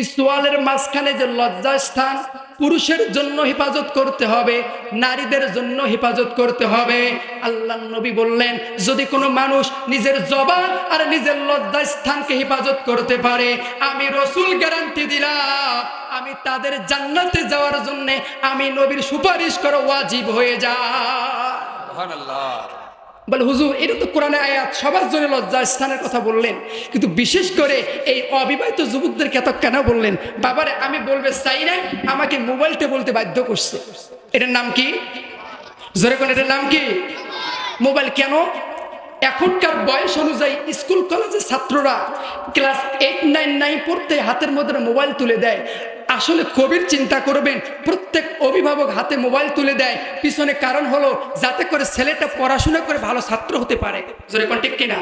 পিস্তোয়ালের মাঝখানে যে লজ্জাস্থান পুরুষের জন্য হেফাজত করতে হবে, নারীদের জন্য হেফাজত করতে হবে। আল্লাহ নবী বললেন, যদি কোনো মানুষ নিজের জবান আর নিজের লজ্জাস্থানকে হেফাজত করতে পারে, আমি রসুল গ্যারান্টি দিলাম, আমি তাদের জান্নাতে যাওয়ার জন্য আমি নবীর সুপারিশ করা ওয়াজিব হয়ে যায়। বলে, হুজুর, এটা তো কোরআনে আয়াত, সবার জন্য লজ্জা, স্থানের কথা বললেন। কিন্তু বিশেষ করে এই অবিবাহিত যুবকদেরকে এত কেন বললেন? বাবারে, আমি বলবে চাই না, আমাকে মোবাইলতে বলতে বাধ্য করছে। এটার নাম কি? জোরে কোন এটার নাম কি? মোবাইল কেন? এখনকার বয়স অনুযায়ী স্কুল কলেজের ছাত্ররা ক্লাস এইট নাইন নাইন পড়তে হাতের মধ্যে মোবাইল তুলে দেয়। আসলে কবির চিন্তা করবেন, প্রত্যেক অভিভাবক হাতে মোবাইল তুলে দেয়। পিছনে কারণ হলো, যাতে করে ছেলেটা পড়াশোনা করে ভালো ছাত্র হতে পারে। ঠিক কিনা?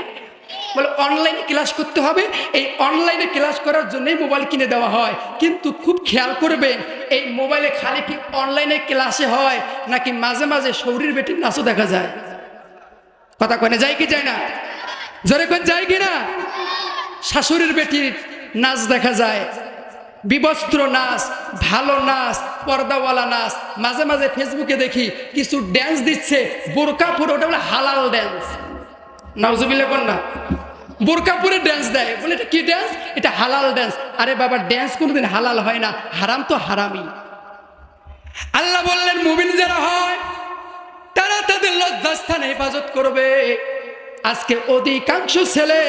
বলে অনলাইনে ক্লাস করতে হবে। এই অনলাইনে ক্লাস করার জন্যই মোবাইল কিনে দেওয়া হয়। কিন্তু খুব খেয়াল করবেন, এই মোবাইলে খালি কি অনলাইনে ক্লাসে হয়, নাকি মাঝে মাঝে শরীর বেটির নাচও দেখা যায়? কথা কনে যায় কি যায় না? জোরে কোন যায় কি না? শাশুড়ির বেটির নাচ দেখা যায়, বিবস্ত্র নাচ, ভালো নাচ, পর্দাওয়ালা নাচ, মাঝে মাঝে ফেসবুকে দেখি কিছু ড্যান্স দিচ্ছে বোরকাপুর ওটা বলে হালাল ড্যান্স নাউজুবিল্লা কোন না। বোরকাপুরে ড্যান্স দেয়, বলে এটা কি ড্যান্স এটা হালাল ড্যান্স আরে বাবা ড্যান্স কোনোদিন হালাল হয় না, হারাম তো হারামই। আল্লাহ বললেন, মুমিন যারা হয় লজ্জাস্থানে হেফাজত করবে। আজকে অধিকাংশ ছেলে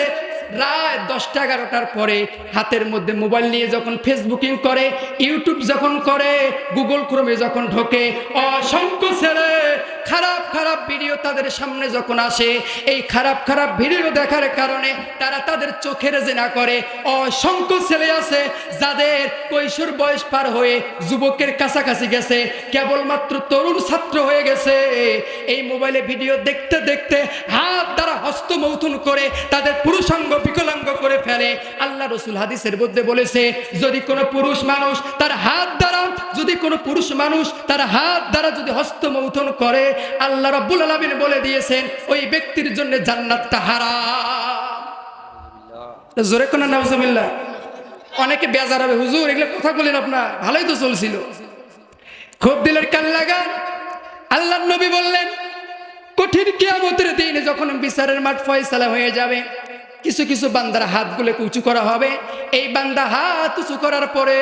রাত দশটা এগারোটার পরে হাতের মধ্যে মোবাইল নিয়ে যখন ফেসবুকিং করে, ইউটিউব যখন করে, গুগল ক্রমে যখন ঢোকে, অসংখ্য ছেলে খারাপ খারাপ ভিডিও তাদের সামনে যখন আসে, এই খারাপ খারাপ ভিডিও দেখার কারণে তারা তাদের চোখের জেনা করে। অসংখ্য ছেলে আছে যাদের কৈশোর বয়স পার হয়ে যুবকের কাছাকাছি গেছে, কেবলমাত্র তরুণ ছাত্র হয়ে গেছে। এই মোবাইলে ভিডিও দেখতে দেখতে হাত দ্বারা হস্তমৌথুন করে তাদের পুরুষাঙ্গ বিকলাঙ্গ করে ফেলে। আল্লাহ রসুল হাদিসের মধ্যে বলেছে, যদি কোনো পুরুষ মানুষ তার হাত দ্বারা, যদি কোনো পুরুষ মানুষ তার হাত দ্বারা যদি হস্তমৌথন করে, আল্লাহ রব্বুল আলমিন বলে দিয়েছেন, ওই ব্যক্তির জন্য জান্নাতটা হারাম। জোরে কোন নাউজুবিল্লাহ। অনেকে বেজার হবে, হুজুর, এগুলো কথা বলেন আপনার, ভালোই তো চলছিল। খুব দিলের কান লাগান। আল্লাহ নবী বললেন, কঠিন কিয়ামতের দিন যখন বিচারের মাঠ ফয়সালা হয়ে যাবে কিছু কিছু বান্দার হাতগুলোকে উঁচু করা হবে। এই বান্দা হাত উঁচু করার পরে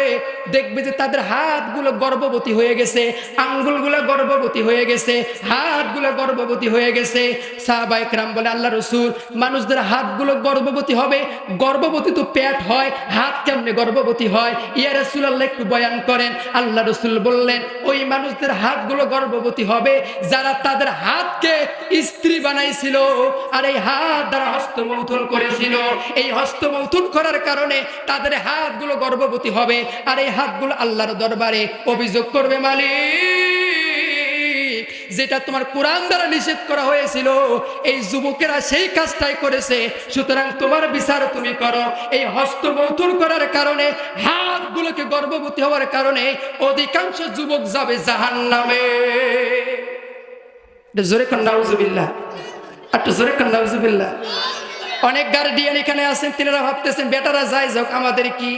দেখবে যে তাদের হাতগুলো গর্ভবতী হয়ে গেছে, আঙ্গুলগুলো গর্ভবতী হয়ে গেছে, হাতগুলো গর্ভবতী হয়ে গেছে। সাহবাইকরাম বলে, আল্লাহ রসুল, মানুষদের হাতগুলো গর্ভবতী হবে। গর্ভবতী তো পেট হয়, হাত কেমনে গর্ভবতী হয়? ইয়া রসুল আল্লাহ একটু বয়ান করেন। আল্লাহ রসুল বললেন, ওই মানুষদের হাতগুলো গর্ভবতী হবে, যারা তাদের হাতকে স্ত্রী বানাইছিল, আর এই হাত দ্বারা হস্তমৌথন করেছিল। এই হস্ত হস্তমৌথন করার কারণে তাদের হাতগুলো গর্ভবতী হবে আর এই হাতগুলো আল্লাহর দরবারে অভিযোগ করবে, মালিক। যেটা তোমার কোরআন দ্বারা নিষেধ করা হয়েছিল, এই যুবকেরা সেই কাজটাই করেছে। সুতরাং তোমার বিচার তুমি করো। এই হস্ত হস্তমৌথন করার কারণে, হাতগুলোকে গর্ভবতী হওয়ার কারণে অধিকাংশ যুবক যাবে জাহান নামে জোরে কন্দাউজুবিল্লাহ একটু জোরে কন্দাউজুবিল্লাহ অনেক গার্ডিয়ান এখানে আছেন তিনারা ভাবতেছেন বেটারা যাই যাক আমাদের কি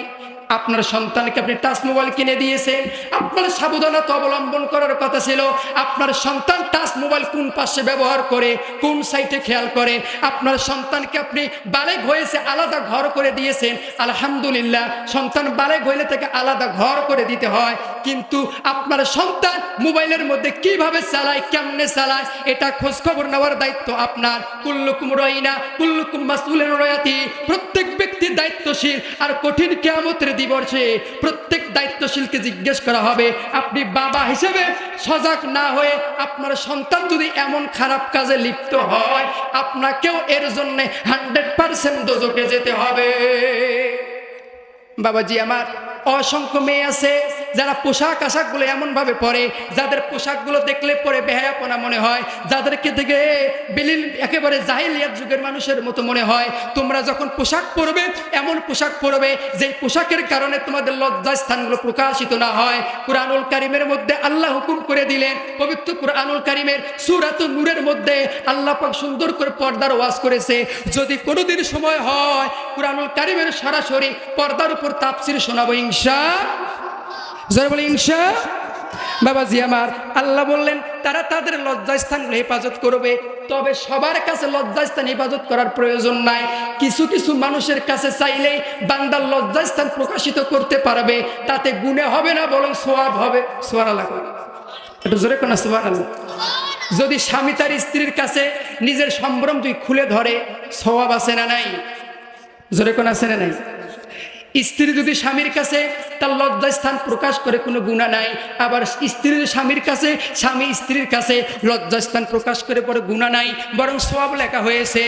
আপনার সন্তানকে আপনি টাচ মোবাইল কিনে দিয়েছেন। আপনার সাবধানতা অবলম্বন করার কথা ছিল। আপনার সন্তান টাচ মোবাইল কোন পাশে ব্যবহার করে, কোন সাইটে খেয়াল করে? আপনার সন্তানকে আপনি বালেগ হয়েছে আলাদা ঘর করে দিয়েছেন। আলহামদুলিল্লাহ, সন্তান বালেগ হইলে থেকে আলাদা ঘর করে দিতে হয়। কিন্তু আপনার সন্তান মোবাইলের মধ্যে কীভাবে চালায়, কেমনে চালায়, এটা খোঁজখবর নেওয়ার দায়িত্ব আপনার। কুল্লুকুম রইনা, কুল্লুকুম মাসুলের রয়াতি। প্রত্যেক ব্যক্তি দায়িত্বশীল। আর কঠিন কেয়ামতের দিবসে প্রত্যেক দায়িত্বশীলকে জিজ্ঞেস করা হবে, আপনি বাবা হিসেবে সজাগ না হয়ে আপনার সন্তান যদি এমন খারাপ কাজে লিপ্ত হয়, আপনাকেও এর জন্যে হান্ড্রেড পারসেন্ট দোজকে যেতে হবে? বাবাজি, আমার অসংখ্য মেয়ে আছে। যারা পোশাক আশাকগুলো এমনভাবে পরে, যাদের পোশাকগুলো দেখলে পরে বেহায়াপনা মনে হয়, যাদেরকে থেকে বিলীন একেবারে জাহিলিয়াত যুগের মানুষের মতো মনে হয়, তোমরা যখন পোশাক পরবে, এমন পোশাক পরবে যে পোশাকের কারণে তোমাদের লজ্জা স্থানগুলো প্রকাশিত না হয়। কুরআনুল কারিমের মধ্যে আল্লাহ হুকুম করে দিলেন, পবিত্র কুরআনুল কারিমের সুরাত নূরের মধ্যে আল্লাহ পাক সুন্দর করে পর্দার ওয়াজ করেছে। যদি কোনোদিন সময় হয়, কুরআনুল কারিমের সরাসরি পর্দার উপর তাপসির শোনাবো ইনশা জোরে বলে, ইনশা বাবাজি আমার, আল্লাহ বললেন, তারা তাদের লজ্জাস্থানগুলো হেফাজত করবে, তবে সবার কাছে লজ্জাস্থান হেফাজত করার প্রয়োজন নাই। কিছু কিছু মানুষের কাছে চাইলেই বান্দার লজ্জাস্থান প্রকাশিত করতে পারবে, তাতে গুণে হবে না বরং সোয়াব হবে। সোয়ার লাগবে একটু জোরে কোন সোয়ার যদি স্বামী তার স্ত্রীর কাছে নিজের সম্ভ্রম তুই খুলে ধরে সোয়াব আছে না নাই? জোরে কোন, আছে না নাই? স্ত্রী যদি স্বামীর কাছে তার লজ্জাস্থান প্রকাশ করে, কোনো গুণা নাই। আবার স্ত্রী স্বামীর কাছে, স্বামী স্ত্রীর কাছে লজ্জাস্থান প্রকাশ করে পরে গুণা নাই, বরং সব লেখা হয়েছে